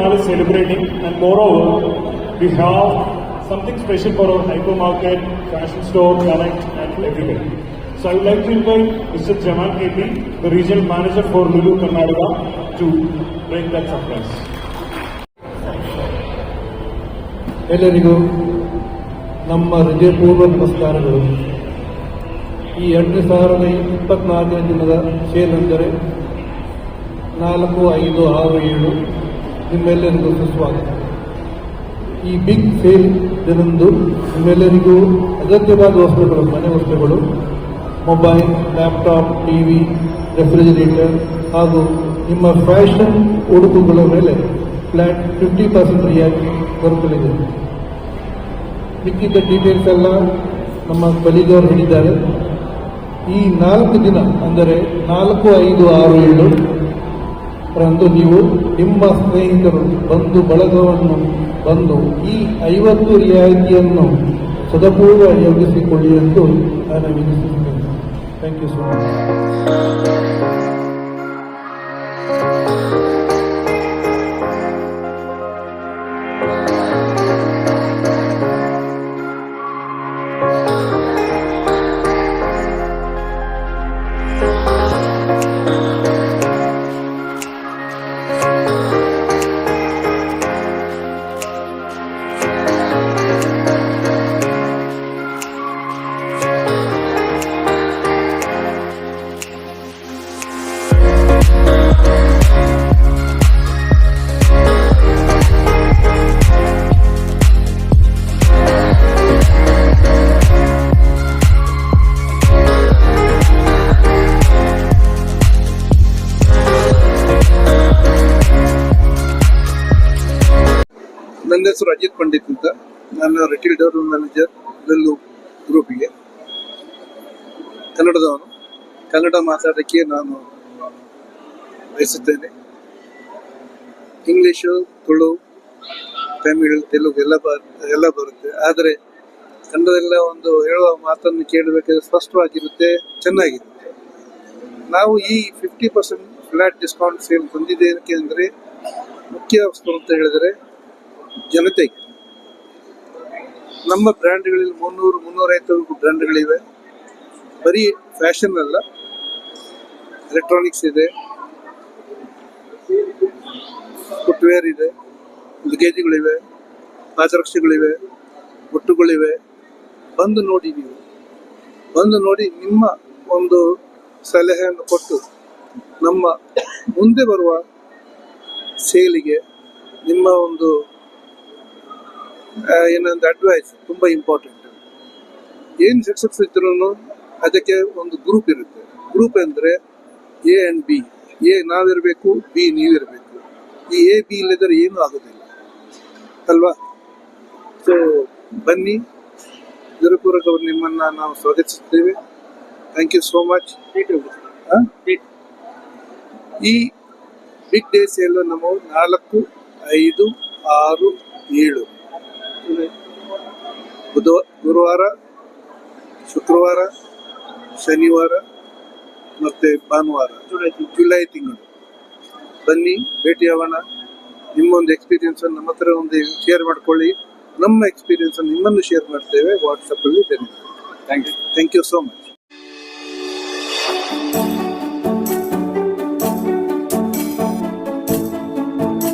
Mall is celebrating, and moreover, we have something special for our hypermarket, fashion store, connect, and everything. So I would like to invite Mr. Jamal KP, the regional manager for Lulu Karnataka, to break that surprise. ಎಲ್ಲರಿಗೂ ನಮ್ಮ ಹೃದಯಪೂರ್ವ ನಮಸ್ಕಾರಗಳು ಈ ಎರಡು ಸಾವಿರದ ಇಪ್ಪತ್ನಾಲ್ಕನೇ ದಿನದ sale ಅಂದರೆ ನಾಲ್ಕು ಐದು ಆರು ಏಳು ನಿಮ್ಮೆಲ್ಲರಿಗೂ ಸುಸ್ವಾಗತ. ಈ ಬಿಗ್ ಸೇಲ್ ದಿನಂದು ನಿಮ್ಮೆಲ್ಲರಿಗೂ ಅಗತ್ಯವಾದ ವಸ್ತುಗಳು, ಮನೆ ವಸ್ತುಗಳು ಮೊಬೈಲ್ ಲ್ಯಾಪ್ಟಾಪ್ ಟಿವಿ ರೆಫ್ರಿಜರೇಟರ್ ಹಾಗೂ ನಿಮ್ಮ ಫ್ಯಾಷನ್ ಉಡುಪುಗಳ ಮೇಲೆ ಫ್ಲಾಟ್ ಫಿಫ್ಟಿ ಪರ್ಸೆಂಟ್ ರಿಯಾಯಿತಿ ಬರುತ್ತಲಿದೆ ಮಿಕ್ಕಿದ್ದ ಡೀಟೇಲ್ಸ್ ಎಲ್ಲ ನಮ್ಮ ಬಲಿದವರು ಹೇಳಿದ್ದಾರೆ. ಈ ನಾಲ್ಕು ದಿನ, ಅಂದರೆ ನಾಲ್ಕು, ಐದು, ಆರು, ಏಳು ರಂದು ನೀವು ನಿಮ್ಮ ಸ್ನೇಹಿತರು ಬಂಧು ಬಳಗವನ್ನು ಬಂದು ಈ ಐವತ್ತು ರಿಯಾಯಿತಿಯನ್ನು ಸದುಪಯೋಗಿಸಿಕೊಳ್ಳಿ ಎಂದು ನಾನು ವಿನಿಸುತ್ತೇನೆ ಥ್ಯಾಂಕ್ ಯು ಸೊ ಮಚ್ ನನ್ನ ಹೆಸರು ಅಜಿತ್ ಪಂಡಿತ್ ಅಂತ. ನಾನು ರಿಟೇಲ್ ಡೋರ್ ಮ್ಯಾನೇಜರ್ ಬೆಲ್ಲು ಗ್ರೂಪಿಗೆ. ಕನ್ನಡದವನು. ಕನ್ನಡ ಮಾತಾಡೋಕ್ಕೆ ನಾನು ಬಯಸುತ್ತೇನೆ. ಇಂಗ್ಲೀಷು, ತುಳು, ತಮಿಳು, ತೆಲುಗು ಎಲ್ಲ ಬ, ಎಲ್ಲ ಬರುತ್ತೆ. ಆದರೆ ಕನ್ನಡದಲ್ಲ ಒಂದು ಹೇಳುವ ಮಾತನ್ನು ಕೇಳಬೇಕಾದ್ರೆ ಸ್ಪಷ್ಟವಾಗಿರುತ್ತೆ, ಚೆನ್ನಾಗಿರುತ್ತೆ. ನಾವು ಈ fifty percent flat discount sale ಬಂದಿದೆ ಅಂದರೆ ಮುಖ್ಯ ವಸ್ತು ಅಂತ ಹೇಳಿದರೆ ಜನತೆಗೆ. ನಮ್ಮ ಬ್ರ್ಯಾಂಡ್ಗಳಲ್ಲಿ ಮುನ್ನೂರು ಮುನ್ನೂರೈವತ್ತು ಬ್ರ್ಯಾಂಡ್ಗಳಿವೆ. ಬರೀ ಫ್ಯಾಷನ್ ಅಲ್ಲ, ಎಲೆಕ್ಟ್ರಾನಿಕ್ಸ್ ಇದೆ, ಫುಟ್ವೇರ್ ಇದೆ, ಲಗೇಜ್ಗಳಿವೆ, ಪಾದರಕ್ಷೆಗಳಿವೆ, ಬೊಟ್ಟುಗಳಿವೆ. ಬಂದು ನೋಡಿ ನೀವು. ಬಂದು ನೋಡಿ ನಿಮ್ಮ ಒಂದು ಸಲಹೆಯನ್ನು ಕೊಟ್ಟು ನಮ್ಮ ಮುಂದೆ ಬರುವ ಸೇಲಿಗೆ ನಿಮ್ಮ ಒಂದು ಏನೊಂದು ಅಡ್ವೈಸ್ ತುಂಬ ಇಂಪಾರ್ಟೆಂಟ್ ಏನು ಸಕ್ಸಸ್ ಇದ್ರೂ ಅದಕ್ಕೆ ಒಂದು ಗ್ರೂಪ್ ಇರುತ್ತೆ. ಗ್ರೂಪ್ ಅಂದರೆ ಎ ಆ್ಯಂಡ್ ಬಿ ಎ ನಾವಿರಬೇಕು ಬಿ ನೀವಿರಬೇಕು. ಈ ಎ ಬಿ ಇಲ್ಲದರೆ ಏನೂ ಆಗೋದಿಲ್ಲ. ಅಲ್ವಾ? ಸೊ ಬನ್ನಿ. ಗುರುಪೂರ್ವಕವರು ನಿಮ್ಮನ್ನು ನಾವು ಸ್ವಾಗತಿಸುತ್ತೇವೆ. ಥ್ಯಾಂಕ್ ಯು ಸೋ ಮಚ್ ಈ ಬಿಗ್ ಡೇ ಸೇಲ್ ನಮ್ಮ ನಾಲ್ಕು ಐದು ಆರು ಏಳು. ಬುಧವ ಗುರುವಾರ ಶುಕ್ರವಾರ ಶನಿವಾರ ಮತ್ತೆ ಭಾನುವಾರ ಜುಲೈ ತಿಂಗಳು. ಬನ್ನಿ ಭೇಟಿಯಾಗೋಣ ನಿಮ್ಮೊಂದು ಎಕ್ಸ್ಪೀರಿಯನ್ಸನ್ನು ನಮ್ಮ ಹತ್ರ ಒಂದು ಶೇರ್ ಮಾಡ್ಕೊಳ್ಳಿ. ನಮ್ಮ ಎಕ್ಸ್ಪೀರಿಯನ್ಸನ್ನು ನಿಮ್ಮನ್ನು ಶೇರ್ ಮಾಡ್ತೇವೆ. ವಾಟ್ಸಪ್ಪಲ್ಲಿ ಧನ್ಯವಾದ thank you thank you so much